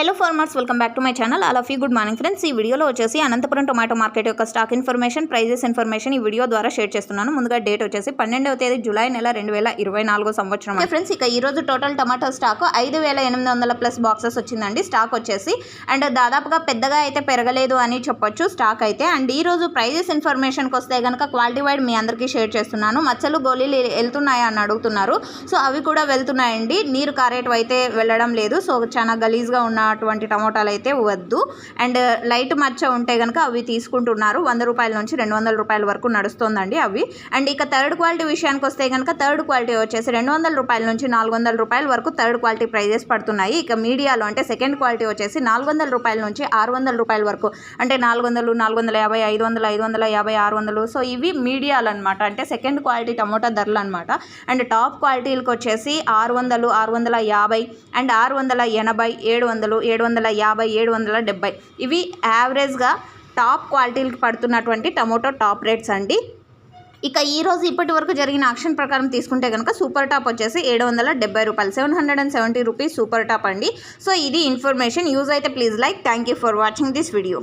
Hello farmers welcome back to my channel అలా ఫీ good morning friends ఈ వీడియోలో వచ్చేసి అనంతపురం టొమాటో మార్కెట్ యొక్క స్టాక్ ఇన్ఫర్మేషన్ ప్రైజెస్ ఇన్ఫర్మేషన్ ఈ వీడియో ద్వారా షేర్ చేస్తున్నాను. ముందుగా డేట్ వచ్చేసి పన్నెండవ తేదీ జూలై నెల రెండు వేల ఇరవై నాలుగో సంవత్సరం ఫ్రెండ్స్ ఇక ఈ రోజు టోటల్ టమాటో స్టాక్ ఐదు వేల ఎనిమిది వందల ప్లస్ బాక్సెస్ వచ్చిందండి. స్టాక్ వచ్చేసి అండ్ దాదాపుగా పెద్దగా అయితే పెరగలేదు అని చెప్పొచ్చు స్టాక్ అయితే. అండ్ ఈ రోజు ప్రైజెస్ ఇన్ఫర్మేషన్కి వస్తే కనుక క్వాలిటీ వైడ్ మీ అందరికీ షేర్ చేస్తున్నాను. మచ్చలు గోళీలు వెళ్తున్నాయా అని అడుగుతున్నారు. సో అవి కూడా వెళ్తున్నాయండి. నీరు కారేటివి అయితే వెళ్ళడం లేదు. సో చాలా గలీజ్గా అటువంటి టమోటాలు అయితే వద్దు. అండ్ లైట్ మచ్చ ఉంటే కనుక అవి తీసుకుంటున్నారు. వంద రూపాయల నుంచి రెండు వందల రూపాయల వరకు నడుస్తుందండి అవి. అండ్ ఇక థర్డ్ క్వాలిటీ విషయానికి వస్తే కనుక థర్డ్ క్వాలిటీ వచ్చేసి రెండు వందల రూపాయల నుంచి నాలుగు వందల రూపాయల వరకు థర్డ్ క్వాలిటీ ప్రైజెస్ పడుతున్నాయి. ఇక మీడియాలో అంటే సెకండ్ క్వాలిటీ వచ్చేసి నాలుగు వందల రూపాయల నుంచి ఆరు వందల రూపాయల వరకు అంటే నాలుగు వందలు నాలుగు వందల యాభై ఐదు వందల ఐదు వందల యాభై ఆరు వందలు. సో ఇవి మీడియాలు అనమాట అంటే సెకండ్ క్వాలిటీ టమోటా ధరలు అనమాట అండ్ టాప్ క్వాలిటీలకు వచ్చేసి ఆరు వందలు ఆరు వందల యాభై అండ్ ఆరు వందల ఎనభై ఏడు వందలు ఏడు వందల యాభై ఏడు వందల డెబ్బై. ఇవి యావరేజ్గా టాప్ క్వాలిటీలకు పడుతున్నటువంటి టమోటో టాప్ రేట్స్ అండి. ఇక ఈ రోజు ఇప్పటి వరకు జరిగిన ఆక్షన్ ప్రకారం తీసుకుంటే కనుక సూపర్ టాప్ వచ్చేసి ఏడు వందల డెబ్బై రూపాయలు. Seven hundred and seventy rupees super top అండి. సో ఇది ఇన్ఫర్మేషన్. యూజ్ అయితే please like. Thank you for watching this video.